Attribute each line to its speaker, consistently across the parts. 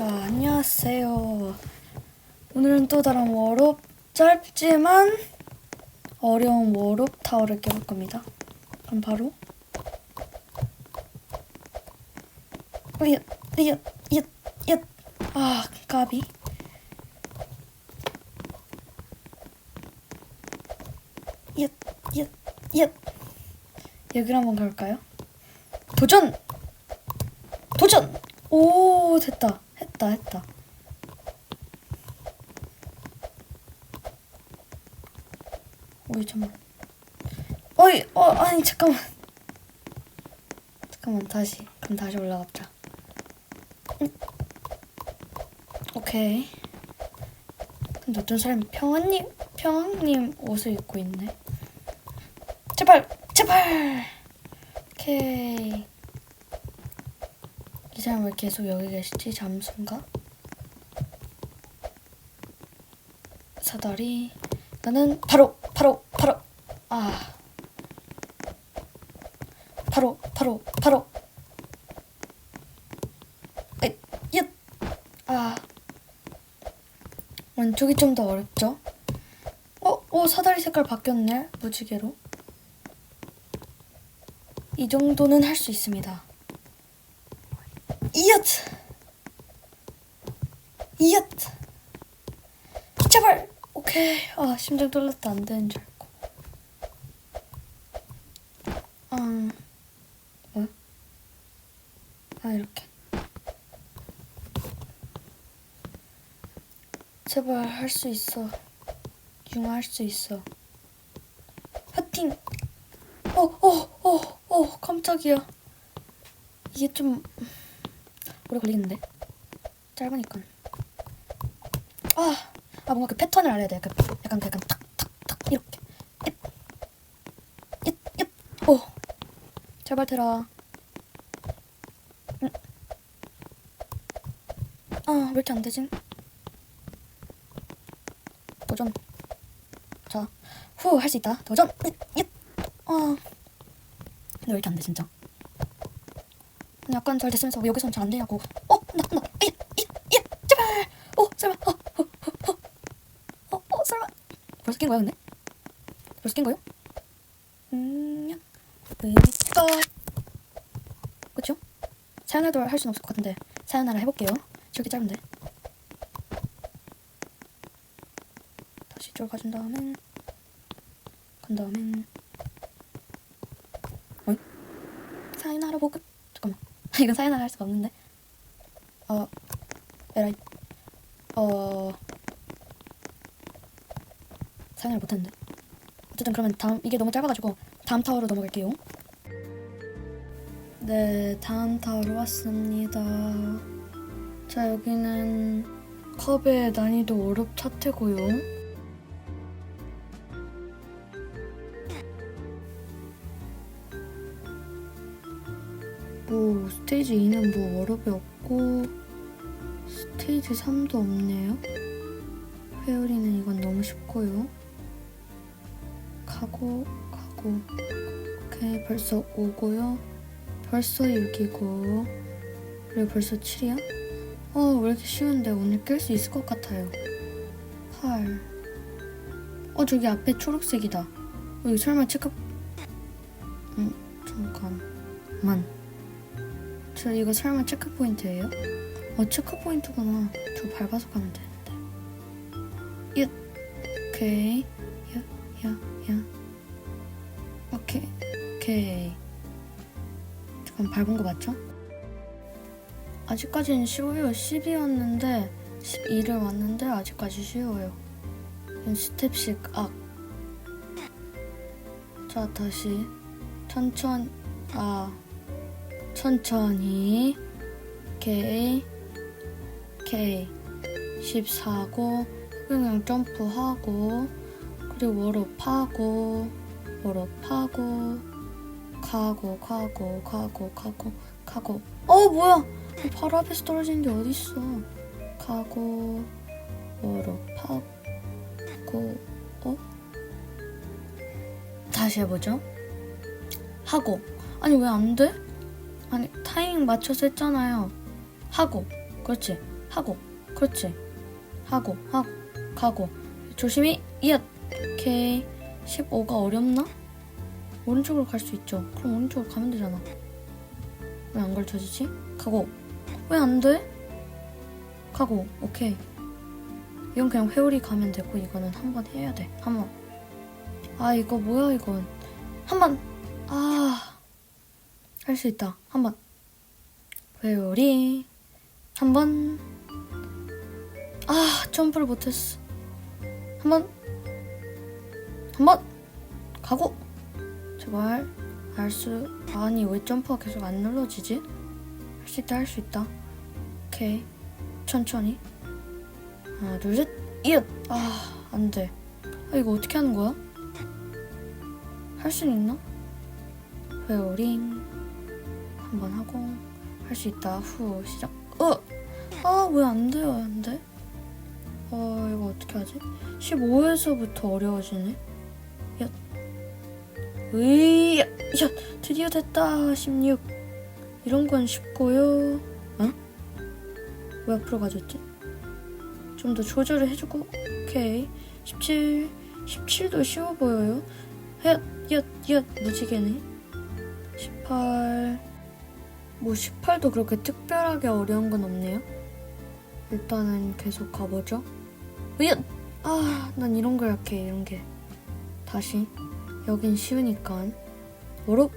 Speaker 1: 자, 안녕하세요. 오늘은 또 다른 워롭 짧지만 어려운 워롭 타워를 깨볼 겁니다. 그럼 바로 으얏, 으얏, 으얏, 으얏. 아, 까비. 으얏, 으얏, 으얏. 여기로 한번 가볼까요? 도전! 도전! 오 됐다 했다 했다. 오이 잠만 어이 어 아니 잠깐만. 잠깐만 다시. 그럼 다시 올라가자. 음. 오케이. 근데 어떤 사람이 평안님 평안님 옷을 입고 있네. 제발 제발! 오케이 이 사람 왜 계속 여기 계시지? 잠수인가? 사다리 나는 바로 바로 바로 아 바로 바로 바로 얏아 왼쪽이 좀 더 어렵죠? 어? 오 사다리 색깔 바뀌었네 무지개로 이 정도는 할 수 있습니다 이엇! 이엇! 제발! 오케이. 아, 심장 떨렸다. 안 되는 줄 알고. 음, 뭐? 아, 이렇게. 제발 할 수 있어. 융아 할 수 있어. 파팅! 어, 어, 어, 어, 깜짝이야. 이게 좀 오래 걸리겠는데. 짧으니까. 아, 아 뭔가 그 패턴을 알아야 돼. 약간 약간 약간 탁탁탁 이렇게. 얏얏얏오. 제발 되라 음. 아왜 이렇게 안 되지? 도전. 자후 할 수 있다. 도전. 얏얏아. 근데 왜 이렇게 안 돼 진짜 약간 잘 됐으면서 왜 여기서는 잘 안 되냐고. 어, 나, 나, 이, 이, 이, 제발. 어, 설마. 어, 어, 어, 어, 어, 어, 설마. 벌써 깬 거야, 근데? 벌써 깬 거요? 음, 으니까. 그쵸? 사연아도 할 수는 없을 것 같은데 사연아를 해볼게요. 저렇게 짧은데. 다시 가준 다음엔 간 다음엔 어이? 사연아라 보급. 이건 사연아를 할 수가 없는데. 어, 에라이. 어, 사연을 못했는데. 어쨌든 그러면 다음 이게 너무 짧아가지고 다음 타워로 넘어갈게요. 네, 다음 타워로 왔습니다. 자, 여기는 컵의 난이도 어렵 차트고요. 스테이지 2는 뭐 어렵이 없고 스테이지 3도 없네요. 회오리는 이건 너무 쉽고요. 가고 가고 오케이 벌써 5고요. 벌써 6이고 그리고 벌써 7이야? 어왜 이렇게 쉬운데 오늘 깰 수 있을 것 같아요. 8. 어 저기 앞에 초록색이다. 어, 이거 설마 체크? 음 잠깐만. 저 이거 설마 체크 포인트예요? 어 체크 포인트구나. 저 밟아서 가면 되는데. 얏. 오케이. 야, 야, 야. 오케이. 오케이. 잠깐 밟은 거 맞죠? 아직까지는 쉬워요. 10이었는데 12를 왔는데 아직까지 쉬워요. 스텝씩 악. 자 다시 천천 아 천천히. K K 14고 그냥 점프하고 그리고 워럽하고 워럽하고 가고 가고 가고 가고 가고. 어 뭐야? 바로 앞에서 떨어지는 게 어딨어? 가고 워럽하고 어? 다시 해보죠. 하고. 아니 왜 안 돼? 아니 타이밍 맞춰서 했잖아요. 하고 그렇지. 하고 그렇지. 하고 하고 가고. 조심히 이엇 오케이. 15가 어렵나? 오른쪽으로 갈 수 있죠. 그럼 오른쪽으로 가면 되잖아. 왜 안 걸쳐지지? 가고. 왜 안 돼? 가고. 오케이. 이건 그냥 회오리 가면 되고 이거는 한 번 해야 돼. 한 번. 아 이거 뭐야 이건. 한 번. 아 할 수 있다. 한 번. 회오리 한 번. 아 점프를 못했어. 한 번. 한 번. 가고. 제발. 알 수 아니 왜 점프가 계속 안 눌러지지? 할 수 있다 할 수 있다. 오케이. 천천히. 하나 둘 셋. 이엇 아 안 돼. 아 이거 어떻게 하는 거야? 할 수 있나? 회오링 한번 하고 할 수 있다. 후 시작. 어 아 왜 안 돼요 안 돼? 어 이거 어떻게 하지? 15에서부터 어려워지네. 야. 으이야 야 드디어 됐다. 16 이런 건 쉽고요. 어? 왜 앞으로 가졌지? 좀 더 조절을 해주고. 오케이. 17 17도 쉬워 보여요. 헷, 엿, 엿 무지개네. 18 뭐 18도 그렇게 특별하게 어려운 건 없네요? 일단은 계속 가보죠. 엿! 아, 난 이런 거 약해 이런 게. 다시. 여긴 쉬우니까. 오릅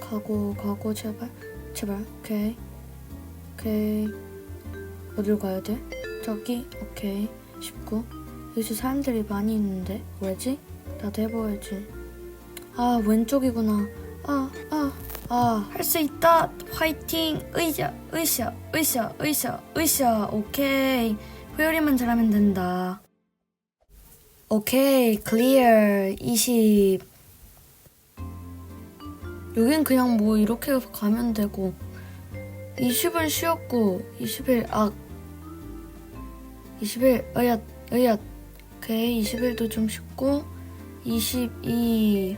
Speaker 1: 가고 가고 제발. 제발. 오케이. 오케이. 어디로 가야 돼? 저기? 오케이. 19 여기서 사람들이 많이 있는데? 왜지? 나도 해봐야지. 아 왼쪽이구나. 아 아 아 할 수 있다. 화이팅. 으쌰 으쌰 으쌰 으쌰 으쌰 오케이. 회오리만 잘하면 된다. 오케이. 클리어 20 여긴 그냥 뭐 이렇게 가면 되고. 20은 쉬웠고 21 아. 21 어얏 어얏 오케이. 21도 좀 쉽고. 22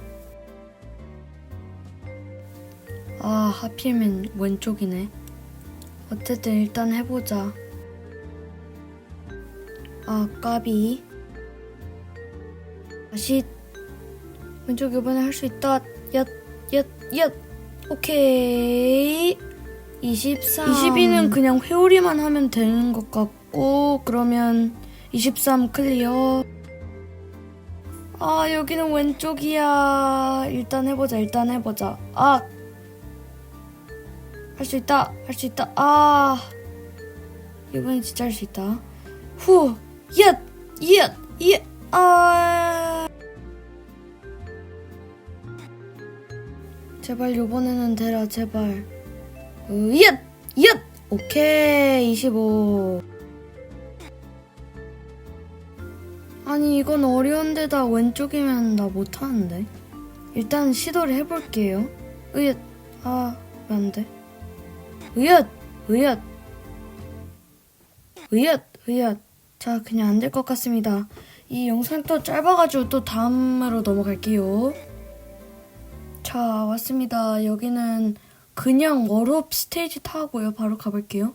Speaker 1: 아, 하필이면 왼쪽이네. 어쨌든 일단 해보자. 아, 까비. 다시. 왼쪽 이번에 할 수 있다. 얏, 얏, 얏. 오케이. 23. 22는 그냥 회오리만 하면 되는 것 같고, 그러면 23 클리어. 아, 여기는 왼쪽이야. 일단 해보자, 일단 해보자. 아! 할 수 있다. 할 수 있다. 아. 이번엔 진짜 할 수 있다. 후. 얏. 얏. 얏. 아. 제발 요번에는 되라 제발. 으, 얏. 얏. 오케이. 25. 아니 이건 어려운데다 왼쪽이면 나 못하는데. 일단 시도를 해볼게요. 으얏. 아. 왜안 돼? 으얏! 으얏! 으얏! 으얏! 자, 그냥 안 될 것 같습니다. 이 영상 또 짧아가지고 또 다음으로 넘어갈게요. 자, 왔습니다. 여기는 그냥 워롭 스테이지 타고요. 바로 가볼게요.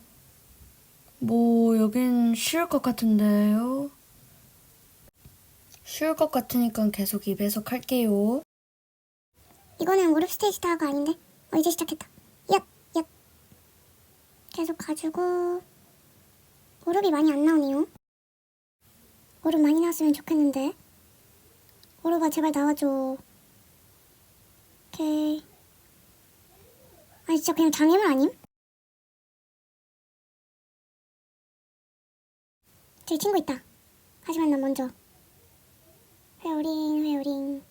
Speaker 1: 뭐, 여긴 쉬울 것 같은데요. 쉬울 것 같으니까 계속 2배속 할게요.
Speaker 2: 이거는 무릎 스테이지 타워가 아닌데? 어, 이제 시작했다. 얍, 얍. 계속 가지고, 무릎이 많이 안 나오네요. 무릎 많이 나왔으면 좋겠는데. 무릎아, 제발 나와줘. 오케이. 아니, 진짜 그냥 장애물 아님? 저기 친구 있다. 하지만 난 먼저. 회오링, 회오링.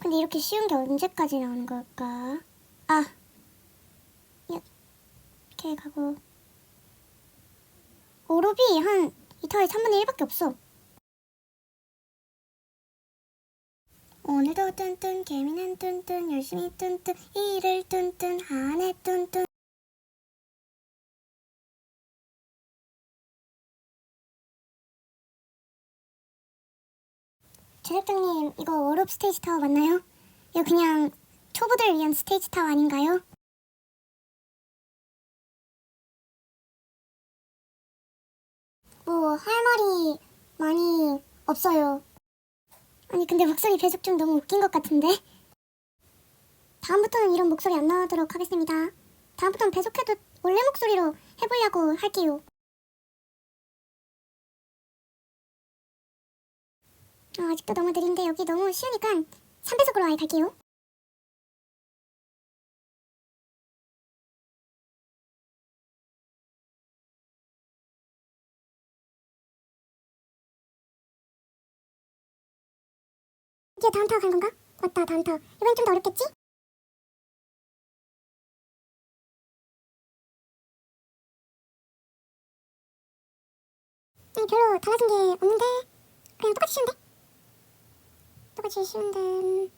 Speaker 2: 근데 이렇게 쉬운 게 언제까지 나오는 걸까? 아, 이렇게 가고 오롭이 한이 타워에 3분의 1밖에 없어. 오늘도 뚠뚠 개미는 뚠뚠 열심히 뚠뚠 일을 뚠뚠 한해 뚠뚠 제작장님 이거 워롭 스테이지 타워 맞나요? 이거 그냥 초보들 위한 스테이지 타워 아닌가요? 말이 많이 없어요. 아니 근데 목소리 배속 좀 너무 웃긴 것 같은데? 다음부터는 이런 목소리 안 나오도록 하겠습니다. 다음부터는 배속해도 원래 목소리로 해보려고 할게요. 아, 아직도 너무 느린데 여기 너무 쉬우니까 3배속으로 아예 갈게요. 이제 다음 타워 간 건가? 맞다 다음 타워 이번엔 좀 더 어렵겠지? 아니 별로 달라진 게 없는데 그냥 똑같이 쉬운데? 똑같이 쉬운데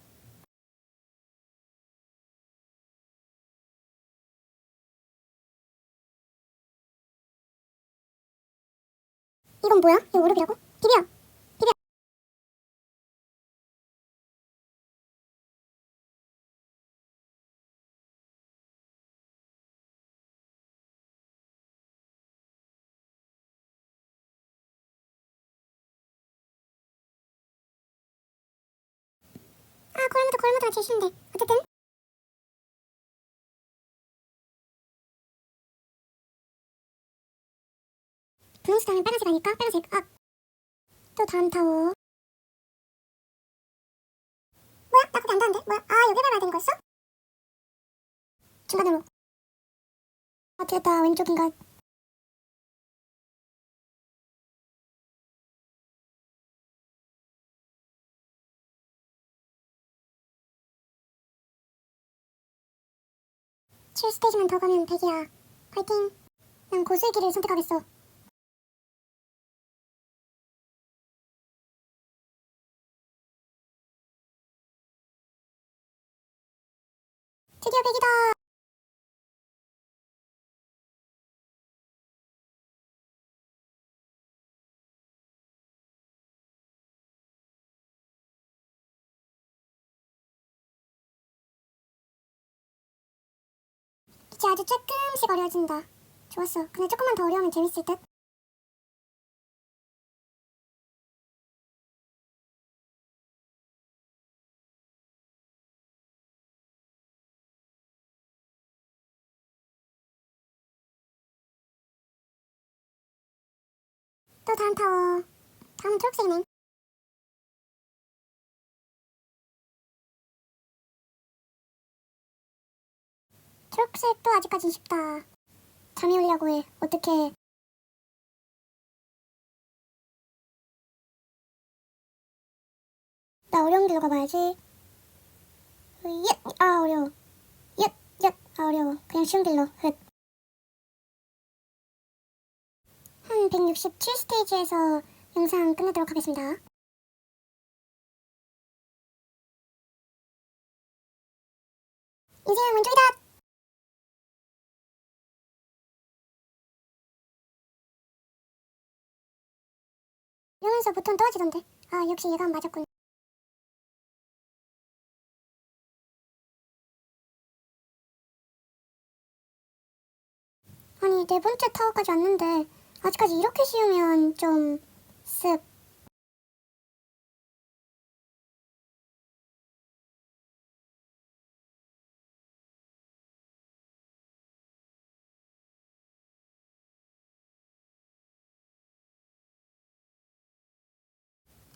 Speaker 2: 이건 뭐야? 이거 오릅이라고? 비벼 비벼 아 골무도 골무도가 제일 쉬운데 어쨌든 분홍색 다음에 빨간색 아닐까? 빨간색 아 또 다음 타워 뭐야? 나 거기 안 닿는데? 뭐야? 아 여기 밟아야 되는 거였어? 중간으로 아 됐다 왼쪽인가 칠 스테이지만 더 가면 100이야. 파이팅. 난 고수의 길을 선택하겠어. 드디어 100이다 이제 아주 조금씩 어려워진다. 좋았어. 근데 조금만 더 어려우면 재밌을 듯. 또 다음 타워. 다음은 초록색이네 초록색도 아직까진 쉽다 잠이 오려고 해 어떡해 나 어려운 길로 가봐야지 얏! 아 어려워 얏! 얏! 아 어려워 그냥 쉬운 길로 흑. 한 167스테이지에서 영상 끝내도록 하겠습니다. 이제 왼쪽이다! 이러면서 보통 떨어지던데. 아, 역시 얘가 맞았군. 아니, 네 번째 타워까지 왔는데, 아직까지 이렇게 쉬우면 좀 쓱.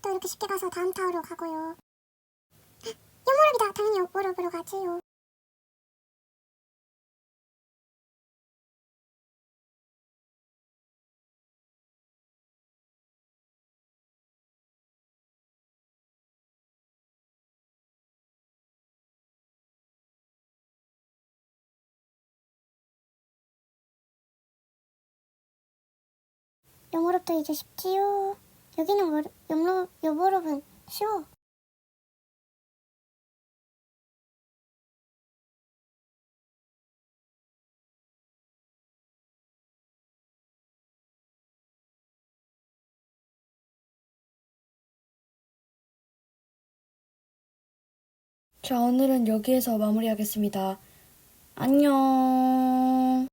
Speaker 2: 또 이렇게 쉽게 가서 다음 타워로 가고요. 연무럽이다. 당연히 연무럽으로 가지요. 영어롭도 이제 쉽지요. 여기는 뭐, 영로, 여보롭은 쉬워.
Speaker 1: 자, 오늘은 여기에서 마무리하겠습니다. 안녕.